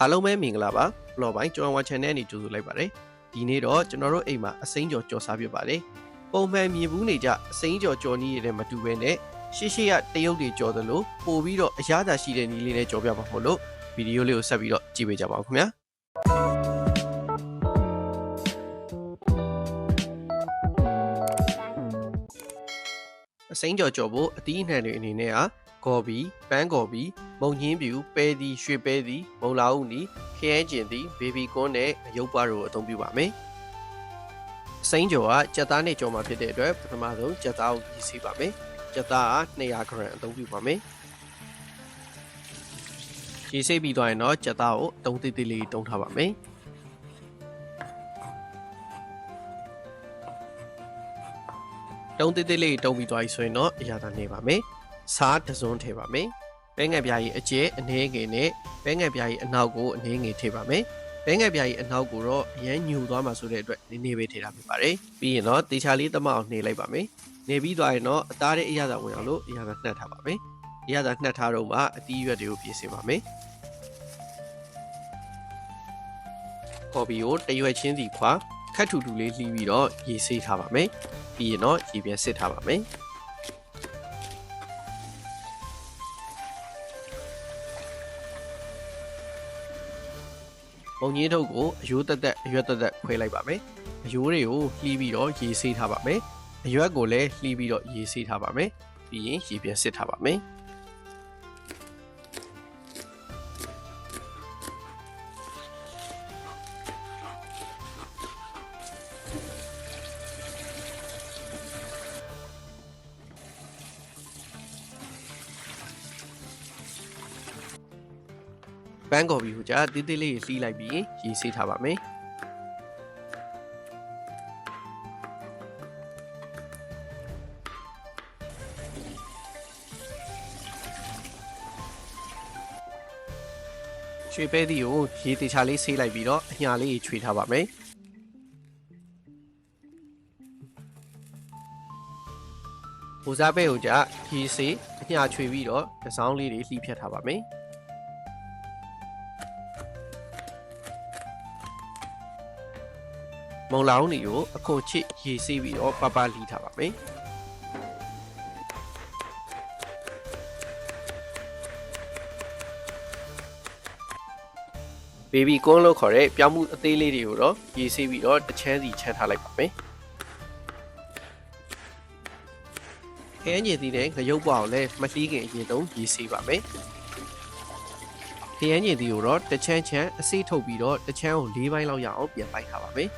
အားလုံးပဲမင်္ဂလာပါဘလော့ပိုင်းကျော်ဝါ channel နဲ့ကြိုဆိုလိုက်ပါတယ်ဒီနေ့တော့ကျွန်တော်တို့အိမ်မှာအစိမ်းကြော်ကြော်စားပြပါတယ်ပုံမှန်မြင်ဘူးနေကြအစိမ်းကြော်ကြော်နီးရတဲ့မတူဘဲနဲ့ရှေ့ရှေ့ကတရုတ်တွေကြော်သလိုပို့ပြီးတော့အရသာရှိတဲ့နီးလေးနဲ့ကြော်ပြပါမို့လို့ဗီဒီယိုလေးကိုဆက်ပြီးတော့ကြည့်ပေးကြပါဦးခင်ဗျာအစိမ်းကြော်ကြော်ဖို့အသီးအနှံတွေအနေနဲ့က ဂေါ်ဘီပန်းဂေါ်ဘီမုံညင်းပြူပဲသီရွှေပဲသီမုံလာဦးနီခရဲကျင်သီဘေဘီကွန်းနဲ့အယုတ်ပါတို့ကိုအသုံးပြုပါမယ်။စိမ့်ကြော်ကကြက်သားနဲ့ကြော်မှာဖြစ်တဲ့အတွက်ပထမဆုံးကြက်သားကိုရေးစီပါမယ်။ကြက်သားက200 gram အသုံးပြုပါမယ်။ရေးစိပြီးသွားရင်တော့ကြက်သားကိုအသုံးသေးသေးလေးတုံးထားပါမယ်။တုံးသေးသေးလေးတုံးပြီးသွားပြီဆိုရင်တော့အရာသာနေပါမယ်။ စားတစ်စုံထည့်ပါမယ်။ပဲငယ်ပြားကြီးအကျဲအနှဲငယ်နဲ့ပဲငယ်ပြားကြီးအနောက်ကိုအနှဲငယ်ထည့်ပါမယ်။ပဲငယ်ပြားကြီးအနောက်ကိုတော့အရန်ညူသွားမှာဆိုတဲ့အတွက်နည်းနည်းပဲထည့်ထားပြပါတယ်။ပြီးရင်တော့တေချာလေးသမအောင်နှေလိုက်ပါမယ်။နေပြီးသွားရင်တော့အသားတဲ့အရာသာဝင်အောင်လို့အရာသာနှက်ထားပါမယ်။အရာသာနှက်ထားတော့မှအသီးရွက်တွေကိုပြင်ဆင်ပါမယ်။ကော်ပီကိုတရွက်ချင်းစီခွာခက်ထူထူလေးလှီးပြီးတော့ရေဆေးထားပါမယ်။ပြီးရင်တော့ရေပြန်စစ်ထားပါမယ်။ ပုံကြီးထုတ်ကိုအယိုးတက်တက်အရွက်တက်တက်ခွဲလိုက်ပါမယ်အယိုးတွေကိုလှီးပြီးတော့ရေဆေးထားပါမယ်အရွက်ကိုလည်းလှီးပြီးတော့ရေဆေးထားပါမယ်ပြီးရင်ရေပြန်စစ်ထားပါမယ် ပန်းကော်ပီကိုကြာတေးသေးလေးလှီးလိုက်ပြီးရေဆေးထားပါမယ်ရွှေပဲသီးကိုရေတေချာလေးဆေးလိုက်ပြီးတော့အညာလေးခြွေထားပါမယ်ဘူစားပဲကိုကြာရေဆေးအညာခြွေပြီးတော့တစောင်းလေးတွေလှီးဖြတ်ထားပါမယ် မုံလောင်းတွေကိုအခွန်ချစ်ရေဆေးပြီးတော့ပပလီးထားပါမယ်ဘေဘီကွန်းလို့ခေါ်တဲ့ပြောင်းမှုအသေးလေးတွေကိုတော့ရေဆေးပြီးတော့တစ်ချမ်းစီချမ်းထားလိုက်ပါမယ်ခဲညင်သီးနဲ့ငရုတ်ပွားကိုလည်းမလှီးခင်အရင်ဆုံးရေဆေးပါမယ်ခရမ်းညင်သီးကိုတော့တစ်ချမ်းချမ်းအစိထုတ်ပြီးတော့တစ်ချမ်းကို၄ပိုင်းလောက်ရအောင်ပြန်ပိုင်းထားပါမယ်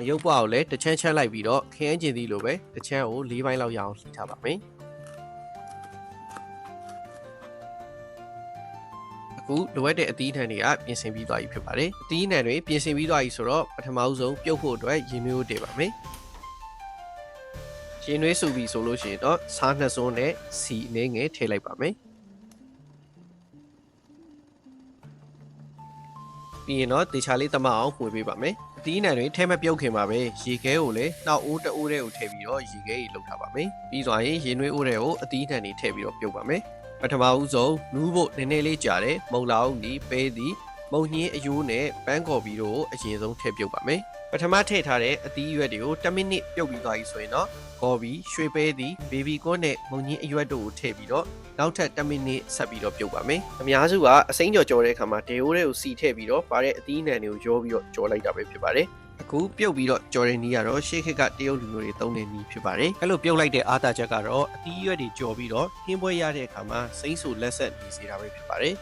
ငရုတ်ပွားကိုလည်းတစ်ချမ်းချမ်းလိုက်ပြီးတော့ခရမ်းကျင်သီးလိုပဲတစ်ချမ်းကို၄ပိုင်းလောက်ရအောင်လှီးထားပါမယ်အခုလိုအပ်တဲ့အသီးနှံတွေကပြင်ဆင်ပြီးသွားပြီဖြစ်ပါတယ်အသီးနှံတွေပြင်ဆင်ပြီးသွားပြီဆိုတော့ပထမဦးဆုံးပြုတ်ဖို့အတွက်ရေနွေးကိုတည်ပါမယ်ရေနွေးစုပြီဆိုလို့ရှိရင်တော့စားနှစ်စုံနဲ့စီအနေငယ်ထည့်လိုက်ပါမယ် ပြီးရင်တော့တေချာလေးတမအောင်ပွေပေးပါမယ်အသီးနှံတွေထဲမပြုတ်ခင်ပါပဲရေခဲကိုလည်းနောက်အိုးတအိုးတဲ့ကိုထည့်ပြီးတော့ရေခဲကြီးလှုပ်ထားပါမယ်ပြီးသွားရင်ရေနွေးအိုးတဲ့ကိုအသီးနှံတွေထည့်ပြီးတော့ပြုတ်ပါမယ်ပထမဦးဆုံးနူးဖို့နည်းနည်းလေးကြာတယ်မုံလောင်ဒီပဲသည်မုံညင်းအယိုးနဲ့ပန်းကော်ပြီးတော့အရင်ဆုံးထည့်ပြုတ်ပါမယ်ပထမထည့်ထားတဲ့အသီးရွက်တွေကို10မိနစ်ပြုတ်ပြီးသွားပြီဆိုရင်တော့ ကော်ပြီးရွှေပဲသည်ဘေဘီကွန်းနဲ့မုံညင်းအရွက်တို့ကိုထည့်ပြီးတော့နောက်ထပ်10မိနစ်ဆက်ပြီးတော့ပြုတ်ပါမယ်အများစုကအစိမ်းကြော်ကြော်တဲ့အခါမှာဒေအိုးတွေကိုစီထည့်ပြီးတော့ပါတဲ့အသီးနှံတွေကိုရောပြီးတော့ကြော်လိုက်တာပဲဖြစ်ပါတယ်အခုပြုတ်ပြီးတော့ကြော်တဲ့နီးကတော့ရှေ့ခက်ကတရုတ်လူမျိုးတွေသုံးတဲ့နီးဖြစ်ပါတယ်အဲ့လိုပြုတ်လိုက်တဲ့အားသာချက်ကတော့အသီးရွက်တွေကြော်ပြီးတော့ဟင်းပွဲရတဲ့အခါမှာစိမ့်ဆူလက်ဆက်နေစေတာပဲဖြစ်ပါတယ်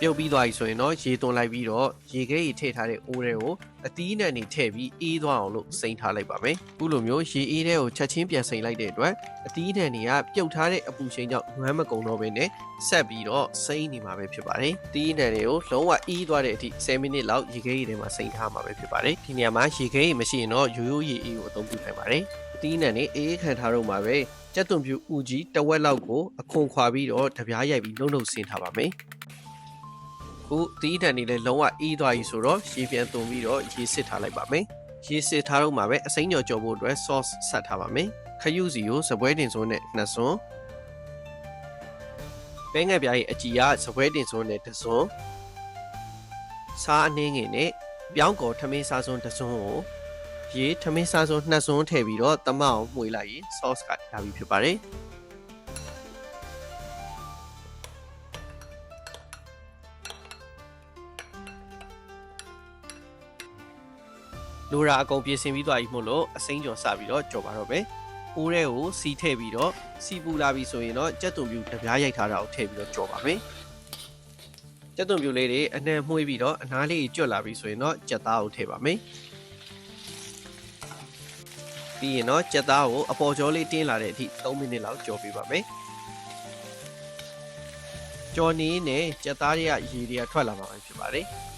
ပြုတ်ပြီးသွားပြီဆိုရင်တော့ရေသွန်းလိုက်ပြီးတော့ရေခဲကြီးထည့်ထားတဲ့အိုးတွေကိုအသီးနှံတွေထည့်ပြီးအေးသွားအောင်လို့စိမ့်ထားလိုက်ပါမယ်အခုလိုမျိုးရေအေးတဲ့ကိုချက်ချင်းပြန်စိမ့်လိုက်တဲ့အတွက်အသီးနှံတွေကပြုတ်ထားတဲ့အပူချိန်ကြောင့်ငွမ်းမကုံတော့ဘဲနဲ့ဆက်ပြီးတော့စိမ့်နေမှာပဲဖြစ်ပါတယ်။တီးနှံတွေကိုလုံးဝအေးသွားတဲ့အထိ10မိနစ်လောက်ရေခဲရေထဲမှာစိမ့်ထားမှာပဲဖြစ်ပါတယ်။ဒီနေရာမှာရေခဲရေမရှိရင်တော့ရိုးရိုးရေအေးကိုအသုံးပြုနိုင်ပါတယ်။တီးနှံတွေအေးခံထားတော့မှာပဲကြက်သွန်ပြူဥကြီးတဝက်လောက်ကိုအခွန်ခွာပြီးတော့တပြားရိုက်ပြီးနှုတ်နှုတ်ဆင်းထားပါမယ်။ ခုတီးနှံတွေလည်းလုံးဝအေးသွားပြီဆိုတော့ရေပြန်သွန်ပြီးတော့ရေစစ်ထားလိုက်ပါမယ်။ရေစစ်ထားတော့မှာပဲအစိမ်းကြော်ကြော်ဖို့အတွက် sauce ဆက်ထားပါမယ်။ခရုစီကိုစပွဲတင်စွန်းနဲ့နှစ်စွန်းပဲငယ်ပြားရဲ့အကြည်ကစပွဲတင်စွန်းနဲ့တစွန်းစားအနှင်းငယ်နဲ့ပြောင်းကော်ထမင်းစားစွန်းတစွန်းကိုရေထမင်းစားစွန်းနှစ်စွန်းထည့်ပြီးတော့တမအောင်မှွေလိုက်ရင် sauce ကရပြီဖြစ်ပါတယ် လိုရာအကုန်ပြင်ဆင်ပြီးသွားပြီမို့လို့အစိမ်းကြော်စပြီးတော့ကြော်ပါတော့ပဲ။အိုးထဲကိုစီထည့်ပြီးတော့စီပူလာပြီဆိုရင်တော့ကြက်သွန်ပြူတပြားရိုက်ထားတာကိုထည့်ပြီးတော့ကြော်ပါမယ်။ကြက်သွန်ပြူလေးတွေအနှံမှုေးပြီးတော့အနားလေးကျွတ်လာပြီဆိုရင်တော့ကြက်သားကိုထည့်ပါမယ်။ပြီးရင်တော့ကြက်သားကိုအပေါ်ကျော်လေးတင်းလာတဲ့အထိ3မိနစ်လောက်ကြော်ပေးပါမယ်။ကြော်နေနဲ့ကြက်သားတွေကရေတွေကထွက်လာမှာဖြစ်ပါတယ်။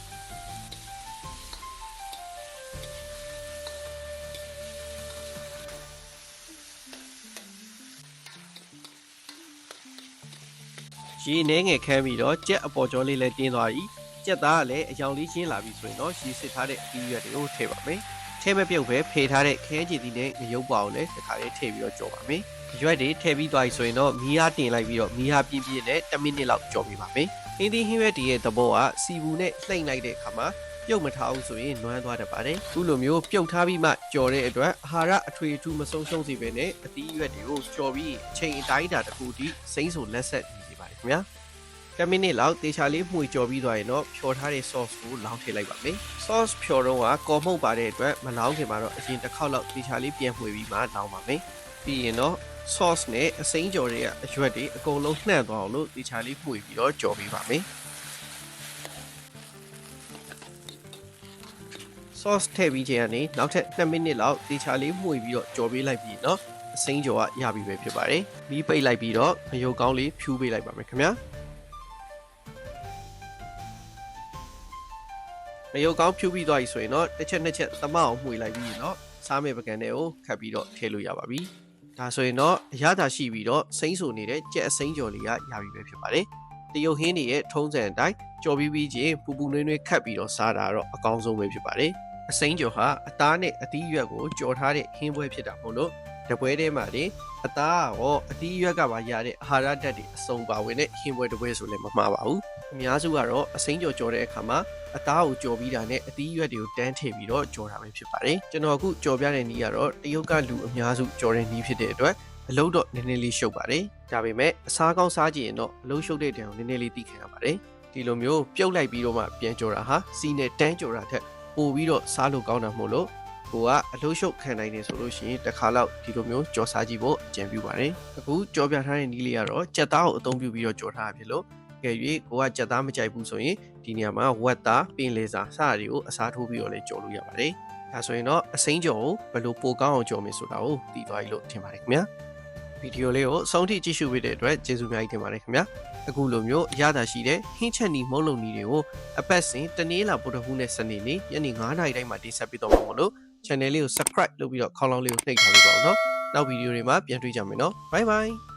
ရေနှဲငယ်ခမ်းပြီးတော့ကြက်အပေါ်ကျော်လေးလည်းတင်းသွားပြီကြက်သားကလည်းအယောင်လေးချင်းလာပြီဆိုရင်တော့ရေစစ်ထားတဲ့အသီးရွက်တွေကိုထည့်ပါမယ်ထဲမပြုတ်ပဲဖေထားတဲ့ခဲချီတီနဲ့ငရုပ်ပါကိုလည်းတစ်ခါလေးထည့်ပြီးတော့ကြော်ပါမယ်ရွက်တွေထည့်ပြီးသွားပြီဆိုရင်တော့မီးအားတင်လိုက်ပြီးတော့မီးအားပြင်းပြင်းနဲ့10မိနစ်လောက်ကြော်ပေးပါမယ်ဟင်းသီးဟင်းရွက်တီရဲ့သဘောကစီဘူးနဲ့လှိမ့်လိုက်တဲ့အခါမှာပြုတ်မထားဘူးဆိုရင်နွမ်းသွားတတ်ပါတယ်။ခုလိုမျိုးပြုတ်ထားပြီးမှကြော်တဲ့အတွက်အာဟာရအထွေအထူးမဆုံးရှုံးစေဘဲနဲ့အသီးရွက်တွေကိုကြော်ပြီးချိန်အတိုင်းအတာတစ်ခုတည်းစိမ့်စုံလက်ဆက်နေစေပါတယ် ခင်ဗျာ။10မိနစ်လောက်တေချာလေးမှုကြော်ပြီးသွားရင်တော့ဖြော်ထားတဲ့ sauce ကိုလောင်းထည့်လိုက်ပါမယ်။ sauce ဖြော်တော့ကကော်မှုတ်ပါတဲ့အတွက်မလောင်းခင်မှာတော့အရင်တစ်ခေါက်လောက်တေချာလေးပြန်မှုပြီးမှလောင်းပါမယ်။ပြီးရင်တော့ sauce နဲ့အစိမ်းကြော်တွေကအရွက်တွေအကုန်လုံးနှံ့သွားအောင်လို့တေချာလေးမှုပြီးတော့ကြော်ပေးပါမယ်။ sauce ထည့်ပြီးချိန်ကနေနောက်ထပ်2မိနစ်လောက်တေချာလေးမှုပြီးတော့ကြော်ပေးလိုက်ပြီးเนาะ အစိမ်းကျော်ကရပြီပဲဖြစ်ပါတယ်။မီးပိတ်လိုက်ပြီးတော့ငရုတ်ကောင်းလေးဖြူးပေးလိုက်ပါမယ်ခင်ဗျာ။ငရုတ်ကောင်းဖြူးပြီးသွားပြီဆိုရင်တော့တစ်ချက်နှစ်ချက်သမအောင်မှုေလိုက်ပြီးရင်တော့စားမယ့်ပကံတွေကိုခတ်ပြီးတော့ထည့်လို့ရပါပြီ။ဒါဆိုရင်တော့အရသာရှိပြီးတော့စိမ့်ဆူနေတဲ့ကြက်အစိမ်းကျော်လေးကရပြီပဲဖြစ်ပါတယ်။တရုတ်ဟင်းတွေရဲ့ထုံးစံအတိုင်းကြော်ပြီးပြီးချင်းပူပူနွေးနွေးခတ်ပြီးတော့စားတာတော့အကောင်းဆုံးပဲဖြစ်ပါတယ်။အစိမ်းကြော်ဟာအသားနဲ့အသီးရွက်ကိုကြော်ထားတဲ့ဟင်းပွဲဖြစ်တာမို့လို့ တပွဲထဲမှာလေအသားရောအသီးရွက်ကပါရတဲ့အာဟာရဓာတ်တွေအစုံပါဝင်တဲ့ဟင်းပွဲတစ်ပွဲဆိုလည်းမမှားပါဘူးအများစုကတော့အစိမ်းကြော်ကြော်တဲ့အခါမှာအသားကိုကြော်ပြီးတာနဲ့အသီးရွက်တွေကိုတန်းထည့်ပြီးတော့ကြော်တာပဲဖြစ်ပါတယ်ကျွန်တော်အခုကြော်ပြတဲ့နည်းကတော့တရုတ်ကလူအများစုကြော်တဲ့နည်းဖြစ်တဲ့အတွက်အလုံးတော့နည်းနည်းလေးရှုပ်ပါတယ်ဒါပေမဲ့အစားကောင်းစားကြည့်ရင်တော့အလုံးရှုပ်တဲ့တံကိုနည်းနည်းလေးသိခံရပါတယ်ဒီလိုမျိုးပြုတ်လိုက်ပြီးတော့မှပြန်ကြော်တာဟာစီနဲ့တန်းကြော်တာထက်ပို့ပြီးတော့စားလို့ကောင်းတာမို့လို့ ကိုကအလှုပ်ရှုပ်ခံနိုင်တယ်ဆိုလို့ရှိရင်တစ်ခါလောက်ဒီလိုမျိုးကြော်စားကြည့်ဖို့အကြံပြုပါတယ်အခုကြော်ပြထားတဲ့နီးလေးကတော့ကြက်သားကိုအသုံးပြုပြီးတော့ကြော်ထားတာဖြစ်လို့ကြည့်၍ကိုကကြက်သားမကြိုက်ဘူးဆိုရင်ဒီနေရာမှာဝက်သားပင်လေစာစတာတွေကိုအစားထိုးပြီးတော့လည်းကြော်လို့ရပါတယ်ဒါဆိုရင်တော့အစိမ်းကြော်ကိုဘယ်လိုပိုကောင်းအောင်ကြော်မယ်ဆိုတာကိုသိသွားပြီလို့ထင်ပါတယ်ခင်ဗျာဗီဒီယိုလေးကိုအဆုံးထိကြည့်ရှုပေးတဲ့အတွက်ကျေးဇူးအများကြီးတင်ပါတယ်ခင်ဗျာအခုလိုမျိုးအရသာရှိတဲ့ဟင်းချက်နီမုံလုံးနီတွေကိုအပတ်စဉ်တနေ့လာဗုဒ္ဓဟူးနဲ့စနေနေ့ညနေ9:00နာရီတိုင်းမှာတင်ဆက်ပေးတော့မှာမို့လို့ channel လေးကို subscribe လုပ်ပြီးတော့ခေါင်းလောင်းလေးကိုနှိပ်ထားပေးပါဦးเนาะနောက်ဗီဒီယိုတွေမှာပြန်တွေ့ကြမယ်เนาะ bye bye